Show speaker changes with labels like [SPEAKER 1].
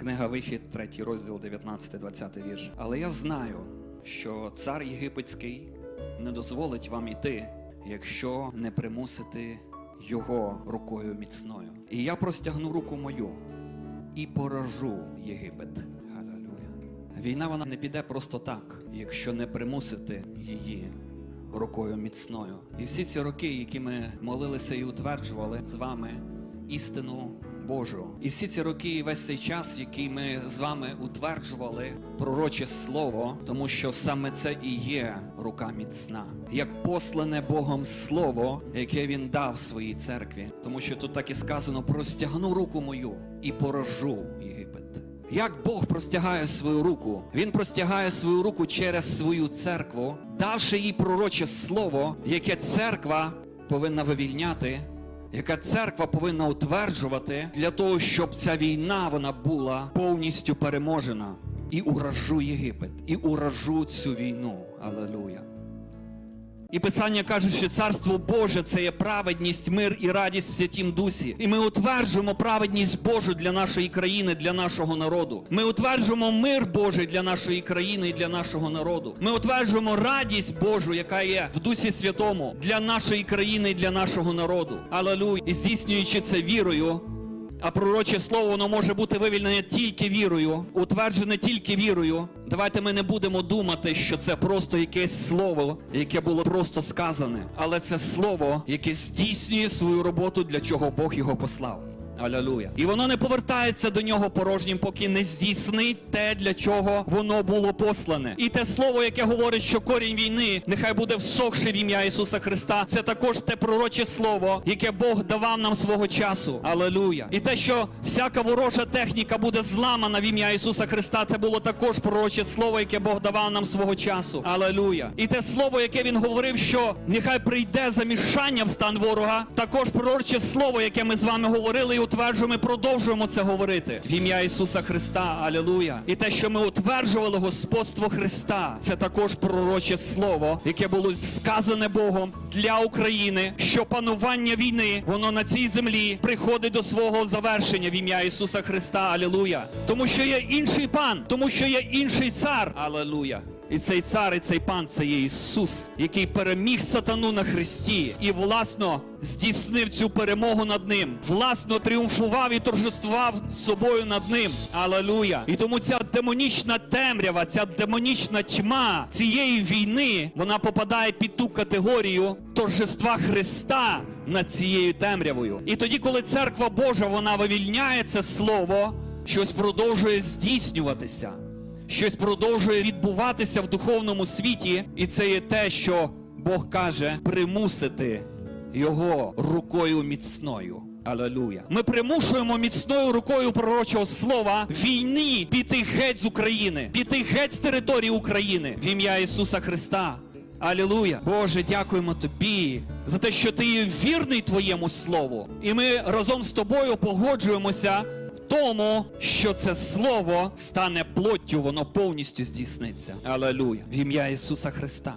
[SPEAKER 1] Книга Вихід, 3 розділ, 19-20 вірш. Але я знаю, що цар єгипетський не дозволить вам іти, якщо не примусити його рукою міцною. І я простягну руку мою і поражу Єгипет. Галилуя. Війна вона не піде просто так, якщо не примусити її рукою міцною. І всі ці роки, які ми молилися і утверджували з вами істину Божу. І всі ці роки, і весь цей час, який ми з вами утверджували пророче слово, тому що саме це і є рука міцна, як послане Богом слово, яке він дав своїй церкві. Тому що тут так і сказано: простягну руку мою і поражу Єгипет. Як Бог простягає свою руку, Він простягає свою руку через свою церкву, давши їй пророче слово, яке церква повинна вивільняти, яка церква повинна утверджувати для того, щоб ця війна вона була повністю переможена. І уражу Єгипет, і уражу цю війну. Алелуя. І Писання каже, що царство Боже це є праведність, мир і радість в святім дусі. І ми утверджуємо праведність Божу для нашої країни, для нашого народу. Ми утверджуємо мир Божий для нашої країни і для нашого народу. Ми утверджуємо радість Божу, яка є в Дусі Святому для нашої країни і для нашого народу. Алелуй! І здійснюючи це вірою. А пророче слово воно може бути вивільнене тільки вірою, утверджене тільки вірою. Давайте ми не будемо думати, що це просто якесь слово, яке було просто сказане, але це слово, яке здійснює свою роботу, для чого Бог його послав. Алілуя. І воно не повертається до нього порожнім, поки не здійснить те, для чого воно було послане. І те слово, яке говорить, що корінь війни нехай буде всохший в ім'я Ісуса Христа. Це також те пророче слово, яке Бог давав нам свого часу. Алілуя. І те, що всяка ворожа техніка буде зламана в ім'я Ісуса Христа, це було також пророче слово, яке Бог давав нам свого часу. Алілуя. І те слово, яке він говорив, що нехай прийде замішання в стан ворога, також пророче слово, яке ми з вами говорили утверджуємо, ми продовжуємо це говорити в ім'я Ісуса Христа. Алілуя. І те, що ми утверджували господство Христа, це також пророче слово, яке було сказане Богом для України, що панування війни, воно на цій землі приходить до свого завершення в ім'я Ісуса Христа. Алілуя. Тому що є інший пан, тому що є інший цар. Алілуя. І цей цар, і цей пан це є Ісус, який переміг сатану на хресті і власно здійснив цю перемогу над ним, власно тріумфував і торжествував собою над ним. Алелуя! І тому ця демонічна темрява, ця демонічна тьма цієї війни, вона попадає під ту категорію торжества Христа над цією темрявою. І тоді, коли церква Божа вона вивільняє це слово, щось продовжує здійснюватися щось продовжує відбуватися в духовному світі, і це є те, що Бог каже примусити його рукою міцною. Алелуя. Ми примушуємо міцною рукою пророчого слова війни піти геть з України, піти геть з території України в ім'я Ісуса Христа. Алілуя! Боже, дякуємо тобі за те, що ти є вірний твоєму слову. І ми разом з тобою погоджуємося тому, що це слово стане плоттю, воно повністю здійсниться. Алелуя. В ім'я Ісуса Христа.